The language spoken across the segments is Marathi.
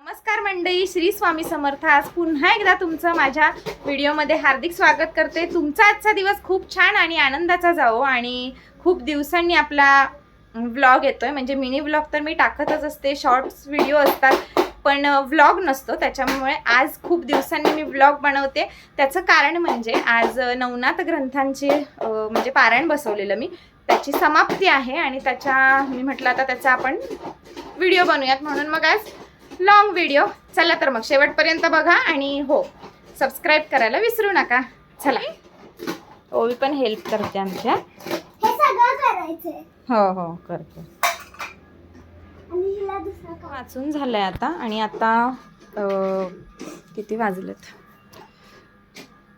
नमस्कार मंडळी श्री स्वामी समर्थ. आज पुन्हा एकदा तुमचं माझ्या व्हिडिओमध्ये हार्दिक स्वागत करते. तुमचा आजचा दिवस खूप छान आणि आनंदाचा जावो आणि खूप दिवसांनी आपला व्लॉग येतो आहे म्हणजे मिनी व्लॉग तर मी टाकतच असते शॉर्ट्स व्हिडिओ असतात पण व्लॉग नसतो. त्याच्यामुळे आज खूप दिवसांनी मी व्लॉग बनवते. त्याचं कारण म्हणजे आज नवनाथ ग्रंथांचे म्हणजे पारायण बसवलेलं मी. त्याची समाप्ती आहे आणि त्याच्या मी म्हटलं आता त्याचा आपण व्हिडिओ बनवूयात. म्हणून मग आज लॉंग व्हिडिओ चला तर मग शेवटपर्यंत बघा आणि हो सबस्क्राईब करायला विसरू नका. चला. ओवी पण हेल्प करते आमच्या. हे हो हो करते. वाचून झालंय आता आणि आता किती वाजलेत?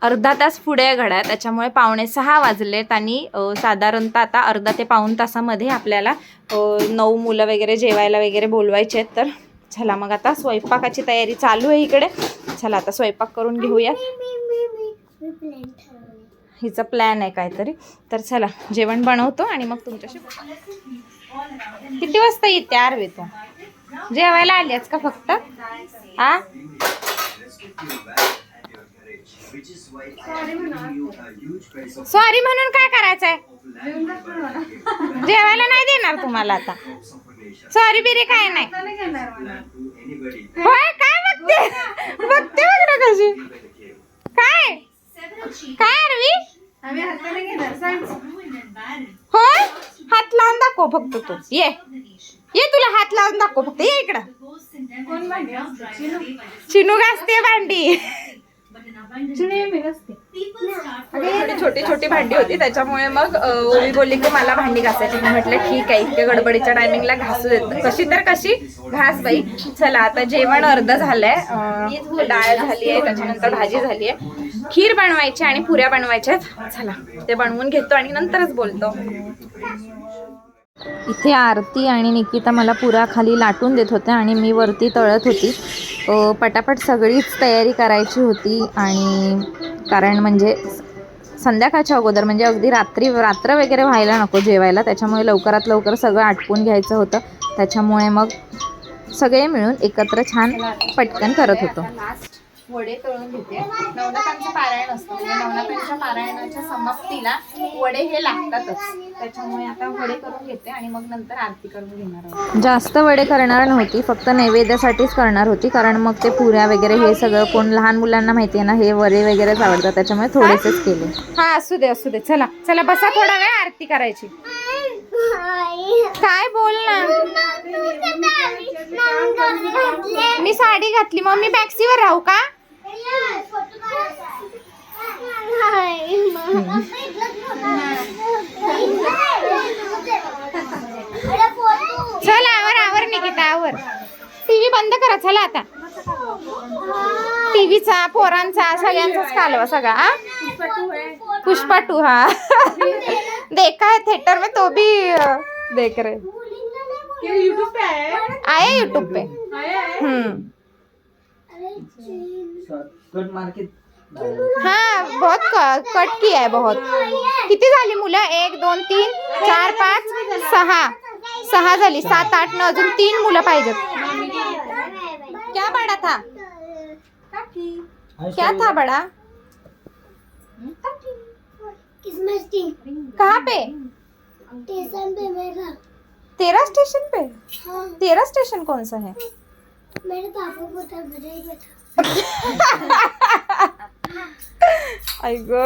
अर्धा तास पुढे आहे घड्याळ त्याच्यामुळे पावणे सहा वाजलेत आणि साधारणतः आता अर्धा ते पाऊण तासामध्ये आपल्याला नऊ मुलं वगैरे जेवायला वगैरे बोलवायचे आहेत तर चला मग आता स्वयंपाकाची तयारी चालू आहे इकडे. चला आता स्वयंपाक करून घेऊया प्लॅन हिचा प्लॅन आहे काहीतरी. तर चला जेवण बनवतो आणि मग तुमच्याशी किती वाजता येते आरवे तू? जेवायला आलीस का फक्त? आ? सॉरी म्हणून काय करायचंय? जेवायला नाही देणार तुम्हाला आता. सॉरी बिरी काय नाही. होय काय बघते? बघते बघ ना कशी. काय? काय आरवी होय? हात लावून दाखव फक्त तू. ये. ये तुला हात लावून दाखव फक्त. ये इकडं. चिनू घासते भांडी. छोटी छोटी भांडी होती त्याच्यामुळे मग ओवी बोलली की मला भांडी घासायची. मी म्हटलं ठीक आहे इतक्या गडबडीच्या टायमिंगला घासू देत कशी तर कशी घास बाई. चला आता जेवण अर्ध झालंय. डाळ झाली आहे त्याच्यानंतर भाजी झाली आहे. खीर बनवायची आणि पुऱ्या बनवायच्या चला ते बनवून घेतो आणि नंतरच बोलतो. इथे आरती आणि निकिता मला पुरा खाली लाटून देत होत्या आणि मी वरती तळत होती. पटापट सगळीच तयारी करायची होती आणि कारण म्हणजे संध्याकाळच्या अगोदर म्हणजे अगदी रात्री रात्र वगैरे व्हायला नको जेवायला. त्याच्यामुळे लवकरात लवकर सगळं आटपून घ्यायचं होतं. त्याच्यामुळे मग सगळे मिळून एकत्र छान पटकन करत होतो. वडे तळून घेते. नवनाथांचं पारायण असतं. म्हणजे नवनाथांच्या पारायणाच्या समाप्तीला वडे हे लागतातच. त्याच्यामुळे आता वडे करून घेते आणि मग नंतर आरती करून घेणार जास्त वडे करणार नव्हती. फक्त नैवेद्यासाठीच करणार होती. कारण मग ते पुऱ्या वगैरे हे सगळं कोण लहान मुलांना माहिती आहे ना हे वडे वगैरेच आवडतात. त्याच्यामुळे थोडेसेच केले. हा असू दे असू दे. चला चला बसा थोडा वेळ आरती करायची. काय बोल ना? मी साडी घातली. मग मी बॅक्सीवर राहू का? चल आवर आवर निकिता आवर. टीव्ही बंद करा चला आता. टीव्हीचा पोरांचा सगळ्यांचाच कालवा सगळा? पुष्पा टू हा. देखा है थिएटर में तो भी देख रहे आए यूट्यूब पे हम्म. कट मार्केट हाँ बहुत कट किया है बहुत। किती झाली मुलं? एक दोन तीन चार पाच सहा। सहा झाली सात आठ न अजून तीन मुलं पाहिजेत. क्या बडा था? क्या था बडा? कहाँ पे? स्टेशन पे मेरा. तेरा स्टेशन पे? हाँ। तेरा स्टेशन कौन सा है? मेरे पापा को था आई ग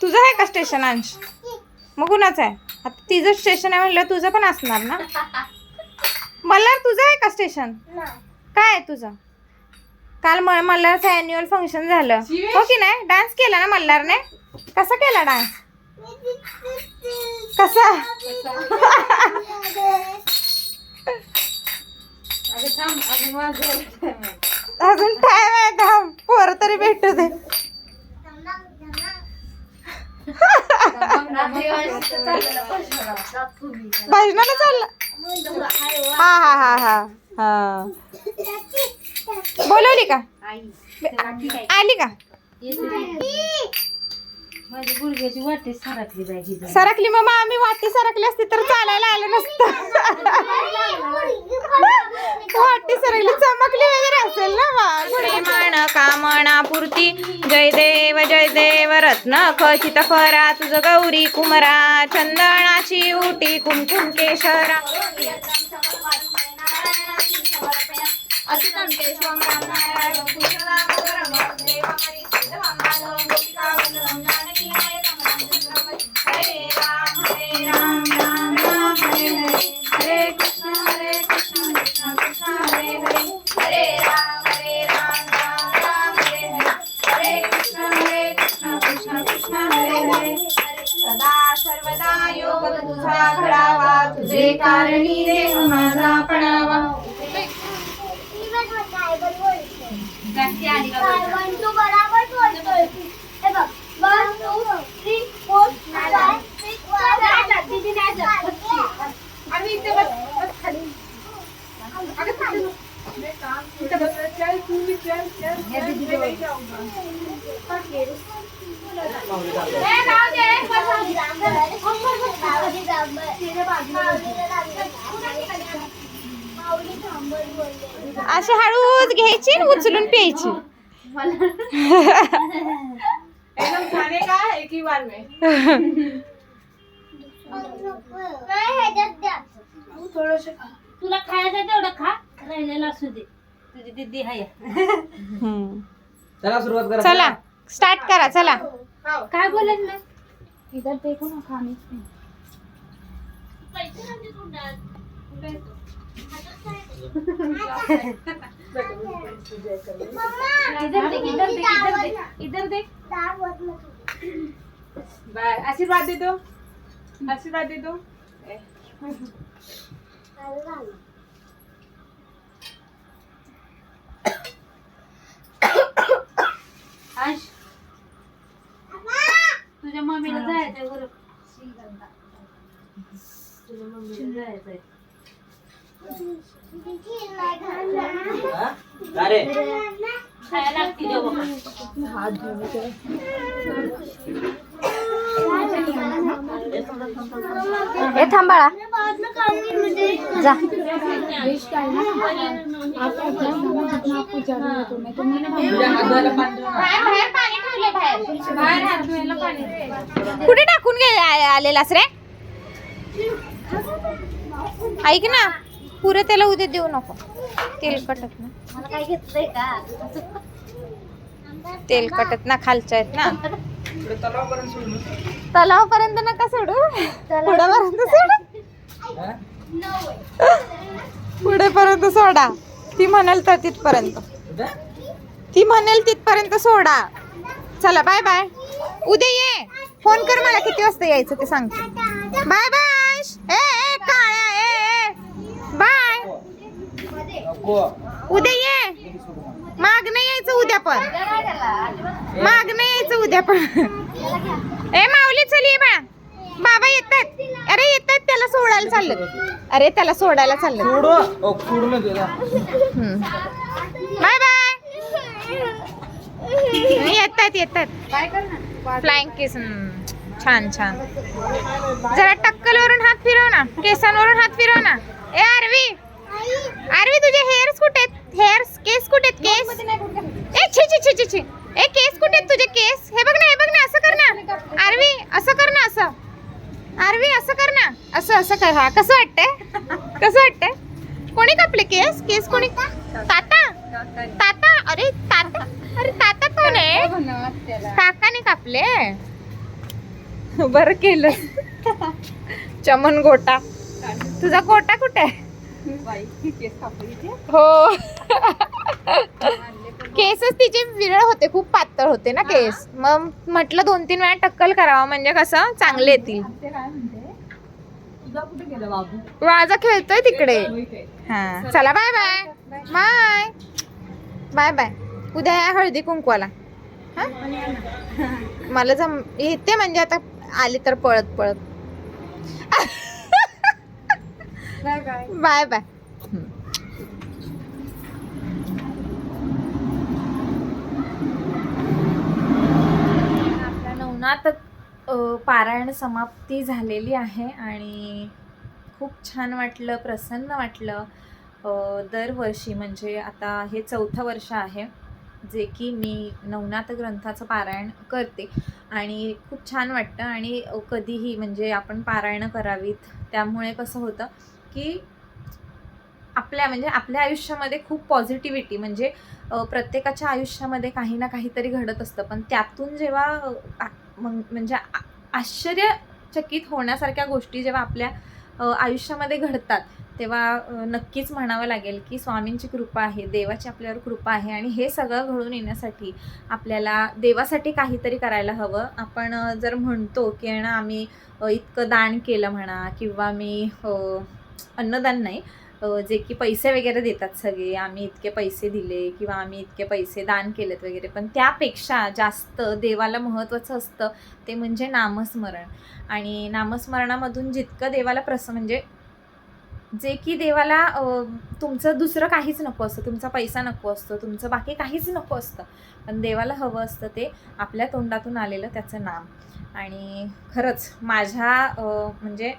तुझं आहे का स्टेशन अंश? मग कुणाचं आहे? आता तिचं स्टेशन आहे म्हणलं तुझं पण असणार ना? मला तुझं आहे का स्टेशन काय आहे तुझं? काल म मल्हारचं अॅन्युअल फंक्शन झालं. हो की नाही? डान्स केला ना मल्हारने? कसा केला डान्स कसा? अजून टाइम आहे का पोर तरी भेटू दे. भजनाला चाललं. हा हा हा हा हा. बोलवली का? आली का? माझी गुडघ्याची वाटी सरकली पाहिजे सरकली मग आम्ही वाटी सरकली असती तर चालायला आलं नसतं. वाटी सरकली चमकली वगैरे असेल ना मान कामना पूर्ती जय देव जय देव रत्न खचित खरा तुझ गौरी कुमरा चंदनाची उटी कुमकुम केशरा. बस चल तू मी चल चल या दीदी चल, जवळ. मी जाऊंगा. अशी हळूच घ्यायची आणि उचलून प्यायची. एकदम खाने का एक ही बार में थोडंसं खा तुला खायचं तेवढं खा. राहिलेलं असू दे. तुझी दिदी हाय चला सुरुवात करा. चला स्टार्ट करा चला. काय बोलेल ना इधर देखो ना खाने इधर देख बाय आशीर्वाद देतो आशीर्वाद देतो आश तुझ्या मम्मीला जायचंय बरोबर तुझ्या मम्मीला जायचंय. हा? थांबाळा जा. पाणी कुठे टाकून गे आलेलास रे? ऐक ना. पुरे त्याला उद्या देऊ नको. तेलकटत ना. मला काय घेतलंय का? तेलकटत ना खालच्या आहेत ना. तलावापर्यंत नका सोडू. पुढेपर्यंत सोडा? पुढेपर्यंत सोडा. ती म्हणाल तर तिथपर्यंत? ती म्हणेल तिथपर्यंत सोडा. चला बाय बाय उद्या ये. फोन कर मला किती वाजता यायचं ते सांगते. बाय बाय ए ए काळ्या ए ए बाय नको. उद्या ये. माग नाही यायचं उद्या पण. माग नाही यायचं उद्या पण. ए माऊली चल ये बा. बाबा येतात. अरे येतात त्याला सोडायला चाललं अरे त्याला सोडायला चाललं. Bye bye. येतात येतात. फ्लाइंग केस छान छान. जरा टक्कल वरून हात फिरव ना. केसांवरून हात फिरव ना. ए आरवी. आरवी तुझे हेअर्स कुठे आहेत? हेअर्स केस कुठे आहेत? केस ए छी छी छी छी छी. ए केस कुठे आहेत तुझे केस हे बघ ना हे बघ ना असं कर ना. आरवी असं कर ना असं. आरवी असं कर ना. असं असं कर. हा कसं वाटतंय? कसं वाटतंय? कोणी कापले केस केस कोणी? ताता ताता अरे ताता अरे ताता कोण आहे? काकाने कापले. बरं केलं. चमन गोटा. तुझा गोटा कुठे आहे? हो केसच तिचे विरळ होते खूप पातळ होते ना केस. मग म्हटलं दोन तीन वेळा टक्कल करावा म्हणजे कसं चांगले येतील. तुझा कुठे गेला बाबू? माझा खेळतोय तिकडे. हा. चला bye. Bye bye. Bye bye. उद्या या हळदी कुंकवाला. हा? मला जम येते म्हणजे आता आली तर पळत पळत. Bye bye. Bye bye. आपला नवनाथ पारायण समाप्ती झालेली आहे आणि खूप छान वाटलं प्रसन्न वाटलं. दरवर्षी म्हणजे आता हे चौथं वर्ष आहे जे की मी नवनाथ ग्रंथाचं पारायण करते. आणि खूप छान वाटतं आणि कधीही म्हणजे आपण पारायणं करावीत त्यामुळे कसं होतं की आपल्या म्हणजे आपल्या आयुष्यामध्ये खूप पॉझिटिव्हिटी म्हणजे प्रत्येकाच्या आयुष्यामध्ये काही ना काहीतरी घडत असतं. पण त्यातून जेव्हा मग- म्हणजे आ- आश्चर्यचकित होण्यासारख्या गोष्टी जेव्हा आपल्या आयुष्यामध्ये घडतात तेव्हा नक्कीच म्हणावं लागेल की स्वामींची कृपा आहे देवाची आपल्यावर कृपा आहे आणि हे सगळं घडून येण्यासाठी आपल्याला देवासाठी काहीतरी करायला हवं. आपण जर म्हणतो की ना आम्ही इतकं दान केलं म्हणा किंवा मी अन्नदान नाही. जे की पैसे वगैरे देतात सगळे आम्ही इतके पैसे दिले किंवा आम्ही इतके पैसे दान केलेत वगैरे पण त्यापेक्षा जास्त देवाला महत्त्वाचं असतं ते म्हणजे नामस्मरण. आणि नामस्मरणामधून जितकं देवाला प्रस म्हणजे जे की देवाला तुमचं दुसरं काहीच नको असतं तुमचा पैसा नको असतो तुमचं बाकी काहीच नको असतं पण देवाला हवं असतं ते आपल्या तोंडातून आलेलं त्याचं नाम. आणि खरंच माझ्या म्हणजे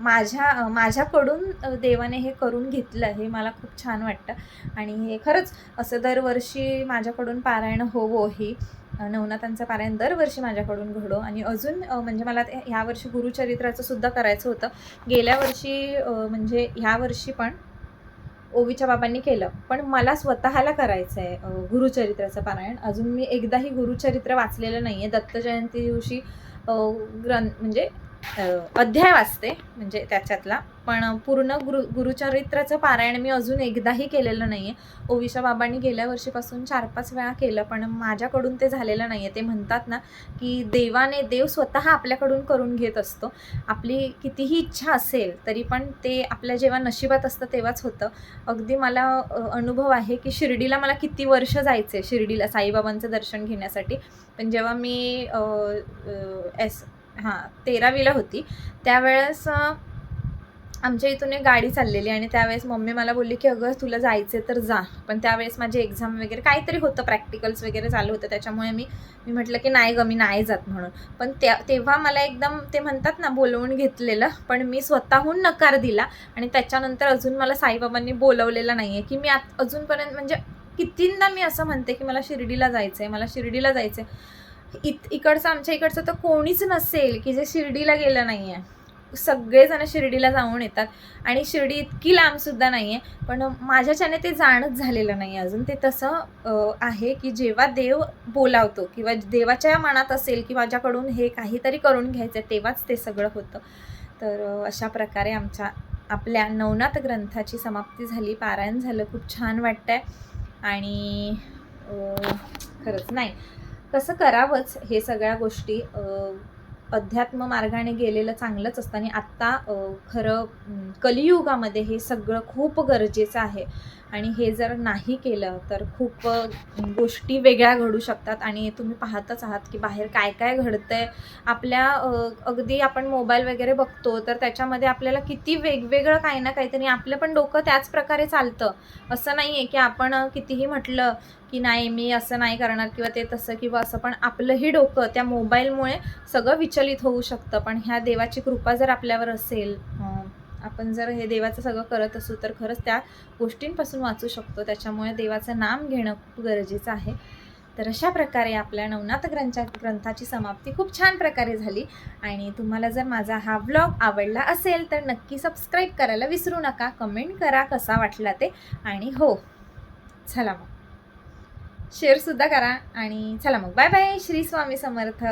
माझ्या माझ्याकडून देवाने हे करून घेतलं हे मला खूप छान वाटतं. आणि हे खरंच असं दरवर्षी माझ्याकडून पारायण होवो ही नवनाथांचं पारायण दरवर्षी माझ्याकडून घडो. आणि अजून म्हणजे मला ते ह्या वर्षी गुरुचरित्राचं सुद्धा करायचं होतं. गेल्या वर्षी म्हणजे ह्या वर्षी पण ओवीच्या बाबांनी केलं. पण मला स्वतःला करायचं आहे गुरुचरित्राचं पारायण. अजून मी एकदाही गुरुचरित्र वाचलेलं नाही आहे दत्त जयंती दिवशी ग्रं म्हणजे अध्याय वाचते म्हणजे त्याच्यातला. पण पूर्ण गुरु गुरुचरित्राचं पारायण मी अजून एकदाही केलेलं नाही आहे ओविशा बाबांनी गेल्या वर्षीपासून चार पाच वेळा केलं पण माझ्याकडून ते झालेलं नाही आहे ते म्हणतात ना की देवाने देव स्वतः आपल्याकडून करून घेत असतो. आपली कितीही इच्छा असेल तरी पण ते आपल्या जेव्हा नशिबात असतं तेव्हाच होतं. अगदी मला अनुभव आहे की शिर्डीला मला किती वर्ष जायचे शिर्डीला साईबाबांचं दर्शन घेण्यासाठी. पण जेव्हा मी एस हां तेरावीला होती. त्यावेळेस आमच्या इथून एक गाडी चाललेली आणि त्यावेळेस मम्मी मला बोलली की अगं तुला जायचं तर जा. पण त्यावेळेस माझी एक्झाम वगैरे काहीतरी होतं प्रॅक्टिकल्स वगैरे चालू होतं. त्याच्यामुळे मी मी म्हटलं की नाही गं मी नाही जात म्हणून. पण त्या तेव्हा मला एकदम ते म्हणतात ना बोलवून घेतलेलं पण मी स्वतःहून नकार दिला आणि त्याच्यानंतर अजून मला साईबाबांनी बोलवलेलं नाही आहे की मी आत अजूनपर्यंत म्हणजे कितींदा मी असं म्हणते की मला शिर्डीला जायचं आहे मला शिर्डीला जायचं आहे इत इकडचं आमच्या इकडचं तर कोणीच नसेल की जे शिर्डीला गेलं नाही आहे सगळेजण शिर्डीला जाऊन येतात. आणि शिर्डी इतकी लांबसुद्धा नाही आहे पण माझ्याच्याने ते जाणंच झालेलं नाही अजून. ते तसं आहे की जेव्हा देव बोलावतो किंवा देवाच्या मनात असेल की माझ्याकडून हे काहीतरी करून घ्यायचं आहे तेव्हाच ते सगळं होतं. तर अशा प्रकारे आमच्या आपल्या नवनाथ ग्रंथाची समाप्ती झाली. पारायण झालं. खूप छान वाटतंय. आणि खरंच नाही. कसं करावंच हे सगळ्या गोष्टी अध्यात्म मार्गाने गेलेलं चांगलंच असतं. आणि आत्ता खरं कलियुगामध्ये हे सगळं खूप गरजेचं आहे. आणि हे जर नाही केलं तर खूप गोष्टी वेगळ्या घडू शकतात आणि तुम्ही पाहतच आहात की बाहेर काय काय घडतंय. आपल्या अगदी आपण मोबाईल वगैरे बघतो तर त्याच्यामध्ये आपल्याला किती वेगवेगळं काही ना काहीतरी आपलं पण डोकं त्याच प्रकारे चालतं. असं नाही आहे की आपण कितीही म्हटलं की नाही मी असं नाही करणार किंवा ते तसं किंवा असं पण आपलंही डोकं त्या मोबाईलमुळे सगळं विचलित होऊ शकतं. पण ह्या देवाची कृपा जर आपल्यावर असेल आपण जर हे देवाचं सगळं करत असू तर खरंच त्या गोष्टींपासून वाचू शकतो. त्याच्यामुळे देवाचं नाम घेणं खूप गरजेचं आहे. तर अशा प्रकारे आपल्या नवनाथ ग्रंथा ग्रंथाची समाप्ती खूप छान प्रकारे झाली. आणि तुम्हाला जर माझा हा ब्लॉग आवडला असेल तर नक्की सबस्क्राईब करायला विसरू नका. कमेंट करा कसा वाटला ते. आणि हो चला मग. शेअरसुद्धा करा. आणि चला मग. Bye bye Shri Swami Samarth.